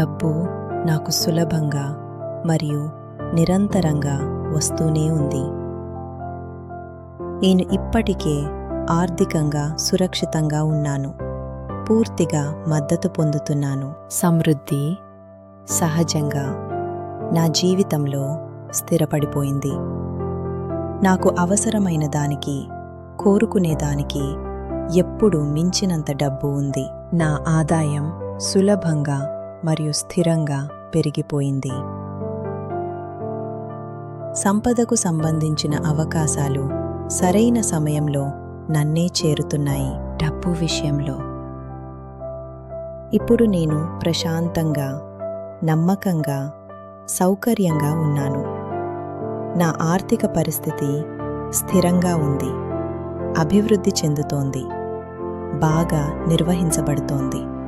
డబ్బు నాకు సులభంగా మరియు నిరంతరంగా వస్తూనే ఉంది. నేను ఇప్పటికే ఆర్థికంగా సురక్షితంగా ఉన్నాను. పూర్తిగా మద్దతు పొందుతున్నాను. సమృద్ధి సహజంగా నా జీవితంలో స్థిరపడిపోయింది. నాకు అవసరమైన దానికి కోరుకునే దానికి ఎప్పుడు మించినంత డబ్బు ఉంది. నా ఆదాయం సులభంగా మరియు స్థిరంగా పెరిగిపోయింది. సంపదకు సంబంధించిన అవకాశాలు సరైన సమయంలో నన్నే చేరుతున్నాయి డబ్బు విషయంలో. ఇప్పుడు నేను ప్రశాంతంగా నమ్మకంగా సౌకర్యంగా ఉన్నాను. నా ఆర్థిక పరిస్థితి స్థిరంగా ఉంది. అభివృద్ధి చెందుతోంది. బాగా నిర్వహించబడుతోంది.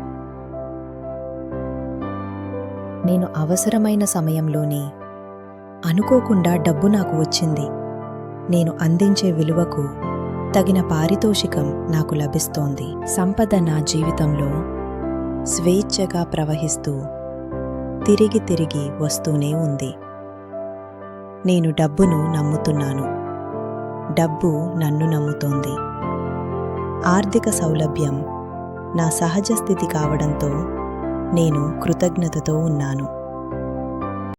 నేను అవసరమైన సమయంలోనే అనుకోకుండా డబ్బు నాకు వచ్చింది. నేను అందించే విలువకు తగిన పారితోషికం నాకు లభిస్తోంది. సంపద నా జీవితంలో స్వేచ్ఛగా ప్రవహిస్తూ తిరిగి తిరిగి వస్తూనే ఉంది. నేను డబ్బును నమ్ముతున్నాను. డబ్బు నన్ను నమ్ముతోంది. ఆర్థిక సౌలభ్యం నా సహజ స్థితి కావడంతో నేను కృతజ్ఞతతో ఉన్నాను.